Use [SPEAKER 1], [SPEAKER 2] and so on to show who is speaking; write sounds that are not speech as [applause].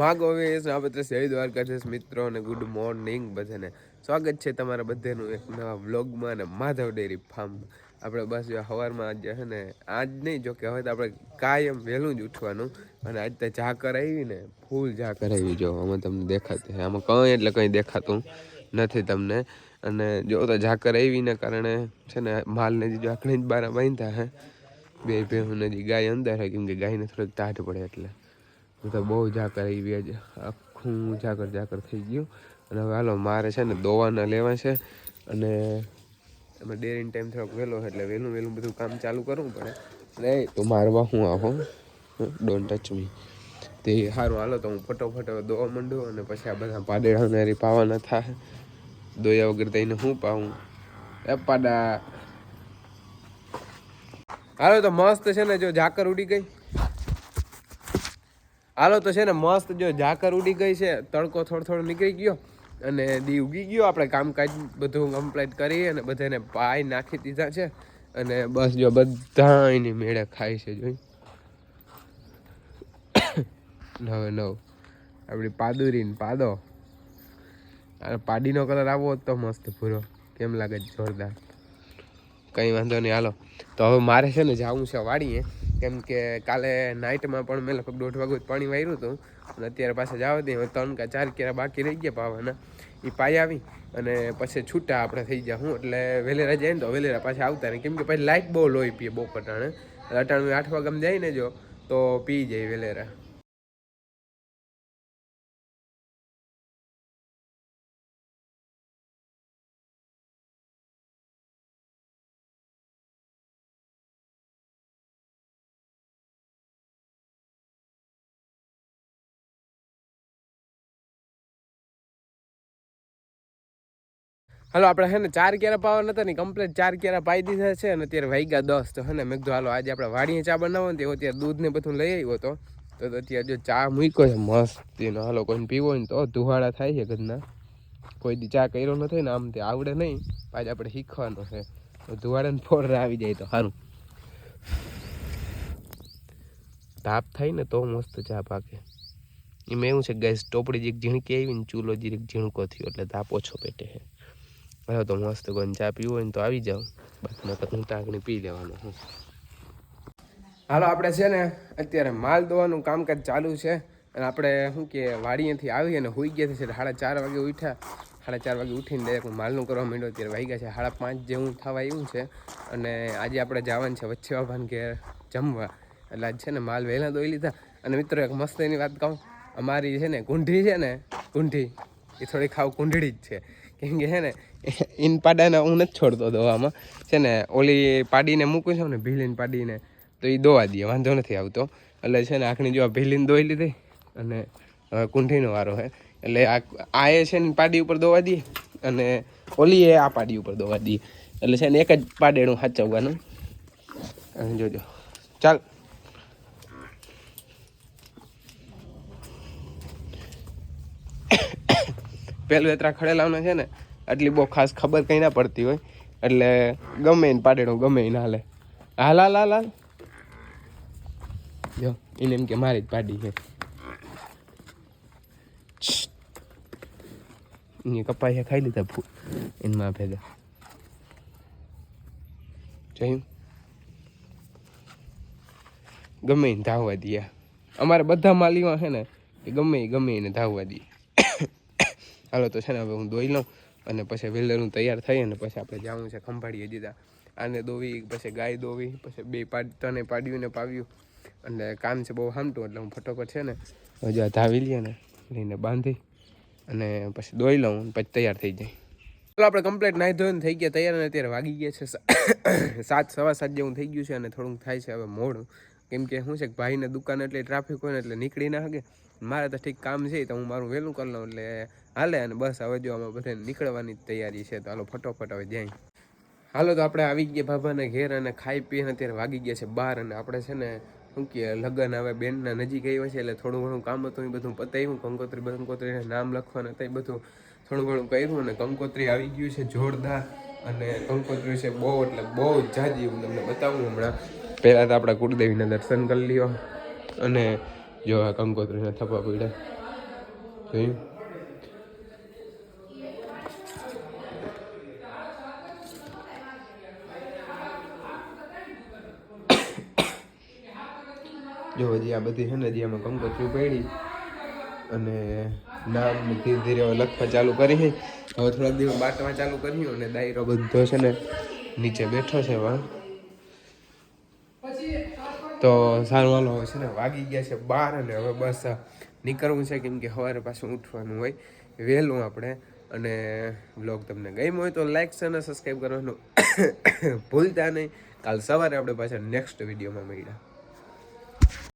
[SPEAKER 1] માગો વેસ આપણે જય દ્વારકાધીશ મિત્રો અને ગુડ મોર્નિંગ બધાને. સ્વાગત છે તમારા બધાનું એક નવા વ્લોગમાં અને માધવ ડેરી ફાર્મ આપણે બસ સવારમાં આજે છે ને આજ નહીં જો કે હવે તો આપણે કાયમ વહેલું જ ઉઠવાનું. અને આજ તો ઝાકર આવી ને, ફૂલ ઝાકર આવી જો, આમાં તમને દેખાતી આમાં કંઈ એટલે કંઈ દેખાતું નથી તમને. અને જો તો ઝાકર આવીને કારણે છે ને માલને જો આખણી જ બારા બાંધતા હે. બે ભેહું નજી ગાય અંદર હે, કેમ કે ગાયને થોડીક ટાઢ પડે એટલે. હું તો બહુ ઝાકર આવી આજે આખું ઝાકર ઝાકર થઈ ગયું. અને હવે હાલો મારે છે ને દોવાના લેવા છે. અને એમાં ડેરીન ટાઈમ થોડોક વહેલો એટલે વહેલું વહેલું બધું કામ ચાલુ કરવું પડે. અને તો મારવા હું આવો. ડોન્ટ ટચ મી તે સારું હાલો તો હું ફટોફટ દોવા માંડું અને પછી આ બધા પાડેડાને રી પાવાના થાય. દોયા વગર થઈને હું પાવું? એ પાડા. હાલો તો મસ્ત છે ને જો ઝાકર ઉડી ગઈ. હાલો, તો છે ને મસ્ત જો ઝાકર ઉડી ગઈ છે, તડકો થોડો થોડો નીકળી ગયો અને દી ઉગી ગયો. આપણે કામકાજ બધું કમ્પ્લીટ કરી અને બધાને પાઈ નાખી દીધા છે અને બસ જો બધા એની મેળે ખાય છે જોઈ. નવે નવ. આપણી પાદુરી ને પાદો. પાડીનો કલર આવો તો મસ્ત પૂરો. કેમ લાગે? જોરદાર. કંઈ વાંધો નહીં. હાલો. તો હવે મારે છે ને જવું છે વાડીએ. કેમ કે કાલે નાઇટમાં પણ મેં લગભગ દોઢ વાગ્યું પાણી વાર્યું હતું. અને અત્યારે પાછા જવા દઈએ ત્રણ કે ચાર કેરા બાકી રહી ગયા પાવાના. એ પાય આવી અને પછી છૂટા આપણે થઈ ગયા હું. એટલે વેલેરા જાય ને તો વેલેરા પાછા આવતા નહીં. કેમ કે પછી લાઇટ બહુ લોહી પીએ બહુ પટાણે અટાણું આઠ વાગે જાય ને જો, તો પી જાય વેલેરા. હાલો, આપણે હે ને ચાર કેરા પાવા નતા ને કમ્પ્લીટ ચાર કેરા પાઈ દીધા છે અને અત્યારે વાગ્યા દસ તો હે ને. મેં કીધું, હાલો, આજે આપણે વાડીએ ચા બનાવો ને અત્યારે દૂધ ને બધું લઈ આવ્યો હતો. તો અત્યારે જો ચા મૂક્યો છે મસ્ત એનો હાલો, કોઈને પીવો ને તો ધુવાડા થાય છે ઘરના. કોઈ દી ચા કર્યો નથી ને, આમ તે આવડે નહીં. પાછા આપણે શીખવાનો છે. તો ધુવાડા ને ફોર આવી જાય તો સારું તાપ થાય ને તો મસ્ત ચા પાકે. એમાં એવું છે ગેસ ટોપડી જે ઝીણકી આવી ને ચૂલો જીરીક ઝીણકો થયો, એટલે તાપ ઓછો પેટે છે. હવે તો મસ્ત ગોન ચા પીવું હોય ને તો આવી જાઉં. બાકી નકર હું તાગણી પી લેવાનો હું હાલો, આપણે છે ને અત્યારે માલ દોવાનું કામકાજ ચાલુ છે. અને આપણે શું કે વાડીએથી આવી અને હોઈ ગયા છે સાડા ચાર વાગે ઉઠ્યા. સાડા ચાર વાગે ઉઠીને ડાયરેક્ટ માલનું કરવા માંડ્યો. અત્યારે વાગ્યા છે. સાડા પાંચ જેવું થવા એવું છે. અને આજે આપણે જવાનું છે વચ્ચે બાબાને ઘેર જમવા. એટલે આજ છે ને માલ વહેલા દોઈ લીધા. અને મિત્રો, એક મસ્ત એની વાત કહું. અમારી છે ને કુંઢી છે ને કુંઢી એ થોડી ખાવ કુંઢળી જ છે. કેમ કે છે ને ઇન પાડાને હું નથી છોડતો દવામાં. છે ને, ઓલી પાડીને મૂકું છું ને, ભીલીને પાડીને, તો એ દોવા દઈએ, વાંધો નથી આવતો. એટલે છે ને, આખની જો આ ભીલીને દોઈ લીધી અને હવે કુંઠીનો વારો છે એટલે આ આ એ છે ને, પાડી ઉપર દોવા દઈએ અને ઓલી એ આ પાડી ઉપર દોવા દઈએ. એટલે છે ને, એક જ પાડેણું સાચવવાનું. અને જોજો. ચાલ. પેલું એતરા ખડેલાવને છે ને, આટલી બહુ ખાસ ખબર કંઈ ના પડતી હોય. એટલે ગમે એને પાડેડો ગમે એને હાલે. હાલ હાલ હાલ હાલ. જો, એને એમ કે મારી જ પાડી છે. એ કપાઈ ખાઈ લીધા ફૂ. એનમાં ભેગા. જોયું? ગમે એને ધાવવા દઈએ અમારે બધા માલીમાં છે ને એ ગમે ગમે એને ધાવવા દઈએ હાલો, તો છે ને હવે હું દોઈ લઉં અને પછી વેલરનું તૈયાર થઈ અને પછી આપણે જવાનું છે ખંભાળીએ દીધા. આને દોવી, પછી ગાય દોવી, પછી બે પાડ તને પાડ્યું. ને પાવ્યું અને કામ છે બહુ હામટું, એટલે હું ફટોફટ છે ને હજુ ધાવી લઈએ ને, લઈને બાંધી અને પછી દોઈ લઉં પછી તૈયાર થઈ જાય. ચાલો આપણે કમ્પ્લીટ નાહી ધોઈને થઈ ગયા, તૈયાર અને અત્યારે વાગી ગયા છે સાત, સવા સાત જેવું થઈ ગયું છે અને થોડુંક થાય છે હવે મોડું. કેમ કે શું છે કે ભાઈને દુકાન એટલે ટ્રાફિક હોય ને એટલે નીકળી ના શકે. મારે તો ઠીક કામ છે, તો હું મારું વહેલું કરી લઉં એટલે હાલે અને બસ હવે જો આમાં બધે નીકળવાની તૈયારી છે, તો હાલો ફટોફટ હવે જાય. હાલો તો આપણે આવી ગયા બાબાના ઘેર અને ખાઈ પીને અત્યારે વાગી ગયા છે બહાર અને આપણે છે ને શું કે લગ્ન હવે બેનના નજીક આવ્યા છે, એટલે થોડું ઘણું કામ હતું, એ બધું પતાવ્યું, કંકોત્રી કંકોત્રીને નામ લખવાનું હતા બધું થોડું ઘણું કર્યું અને કંકોત્રી આવી ગયું છે જોરદાર અને કંકોત્રી છે બહુ, એટલે બહુ જાજી હું તમને બતાવું હમણાં. પહેલાં તો આપણા કુળદેવીના દર્શન કરી લ્યો અને જો આ કંકોત્રીના થપા પડ્યા. જોયું? જો હજી આ બધી છે ને હજી આમાં કંકોત્રી પડી અને નામ ધીરે ધીરે લખવા ચાલુ કરી હવે થોડાક દિવસ બાટવા ચાલુ કર્યું અને દાયરો બધો છે ને નીચે બેઠો છે વાં તો સારું હાલો હવે છે ને વાગી ગયા છે બાર અને હવે બસ નીકળવું છે કેમ કે સવારે પાછું ઉઠવાનું હોય. વહેલું આપણે. અને બ્લોગ તમને ગમ્યો હોય તો લાઈક છે અને સબસ્ક્રાઈબ કરવાનું [coughs] ભૂલતા નહીં. કાલ સવારે આપણે પાછા નેક્સ્ટ વિડીયોમાં મળ્યા